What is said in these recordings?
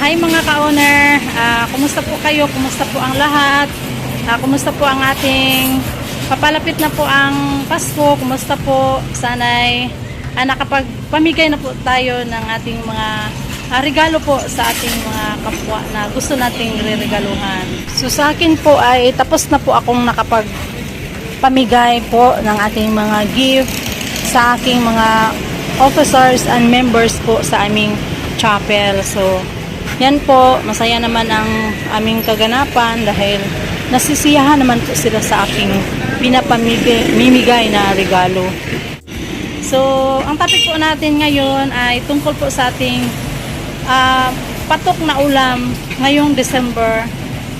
hi mga ka-owner, Ah, kumusta po kayo? Kumusta po ang lahat? Ah, kumusta po ang ating papalapit na po ang Pasko? Kumusta po? Sana'y ah, nakapagpamigay na po tayo ng ating mga ah, regalo po sa ating mga kapwa na gusto nating re-regaluhan. So sa akin po ay tapos na po akong nakapag pamigay po ng ating mga gift sa aking mga officers and members po sa aming chapel. So, yan po, masaya naman ang aming kaganapan dahil nasisiyahan naman po sila sa aking pinapamigay mimigay na regalo. So, ang topic po natin ngayon ay tungkol po sa ating ah, patok na ulam ngayong December.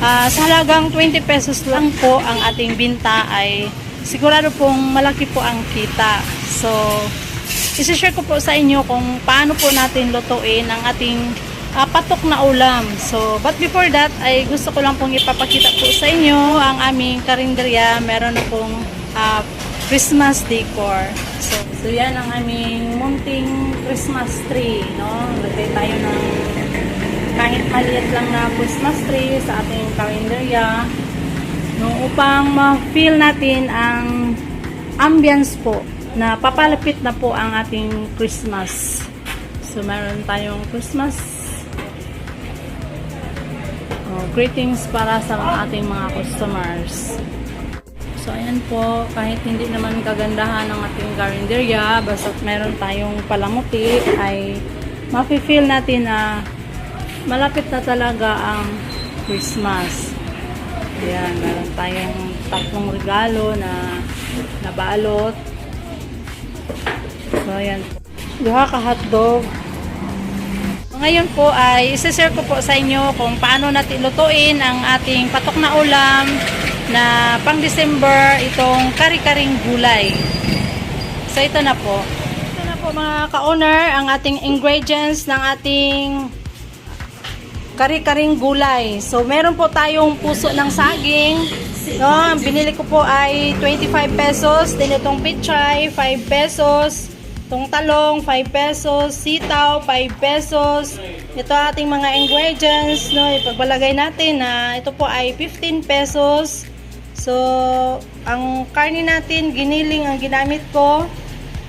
Ah, sa halagang 20 pesos lang po ang ating binta ay sigurado pong malaki po ang kita. So, isi-share ko po sa inyo kung paano po natin lutuin ang ating ah, patok na ulam. So, but before that, ay gusto ko lang pong ipapakita po sa inyo ang aming karinderya. Meron na pong ah, Christmas decor. So, so yan ang aming munting Christmas tree, no? Lagay tayo ng kahit maliit lang na Christmas tree sa ating kalendarya no, upang ma-feel natin ang ambience po na papalapit na po ang ating Christmas. So, meron tayong Christmas greetings para sa ating mga customers. So, ayan po, kahit hindi naman kagandahan ng ating karinderya, basta meron tayong palamuti, ay mafe-feel natin na malapit na talaga ang Christmas. Ayan, meron tayong tatlong regalo na nabalot. So, ayan. Duha ka hotdog. Ngayon po ay isa-share ko po sa inyo kung paano natin lutuin ang ating patok na ulam na pang December itong kari-karing gulay. So, ito na po. Ito na po mga ka-owner ang ating ingredients ng ating kari-karing gulay. So, meron po tayong puso ng saging. No, binili ko po ay 25 pesos. Then itong pichay, 5 pesos. Itong talong, 5 pesos. Sitaw, 5 pesos. Ito ating mga ingredients. No, ipagbalagay natin na ito po ay 15 pesos. So, ang karni natin, giniling ang ginamit ko.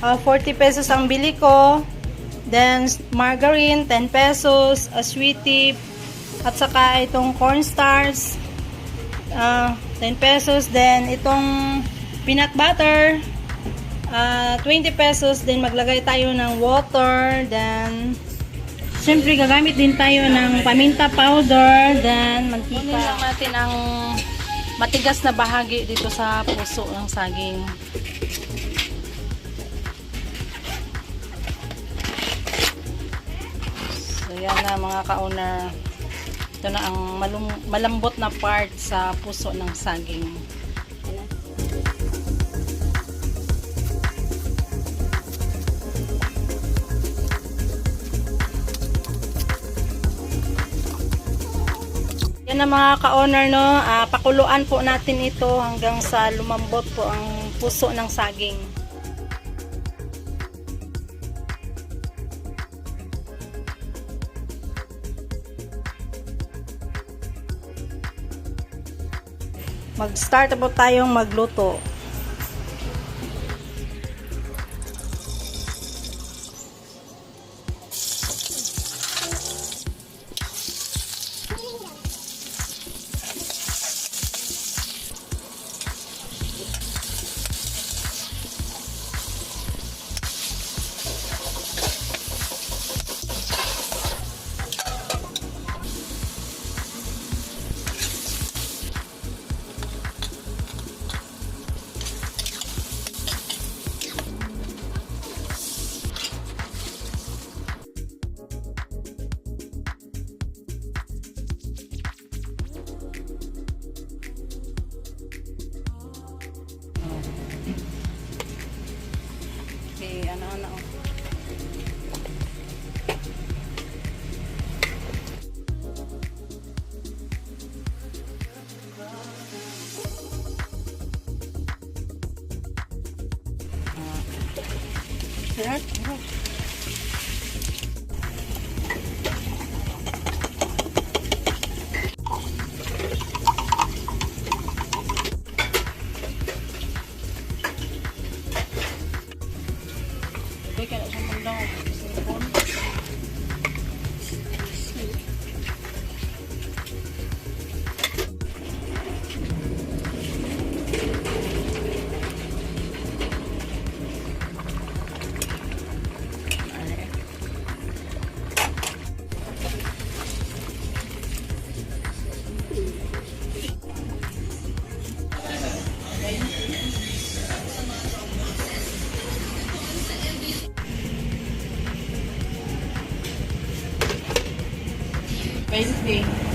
Ah, 40 pesos ang bili ko. Then, margarine, 10 pesos. A sweetie, at saka itong cornstarch, ah 10 pesos. Then, itong peanut butter, ah 20 pesos. Then, maglagay tayo ng water. Then, Siyempre, gagamit din tayo ng paminta powder. Then, mantika. Kunin natin ang matigas na bahagi dito sa puso ng saging. So, yan na mga ka-owner. Ito na ang malum- malambot na part sa puso ng saging. Na mga ka-owner, no? Ah, pakuluan po natin ito hanggang sa lumambot po ang puso ng saging. Mag-start po tayong magluto. 给他尝 20.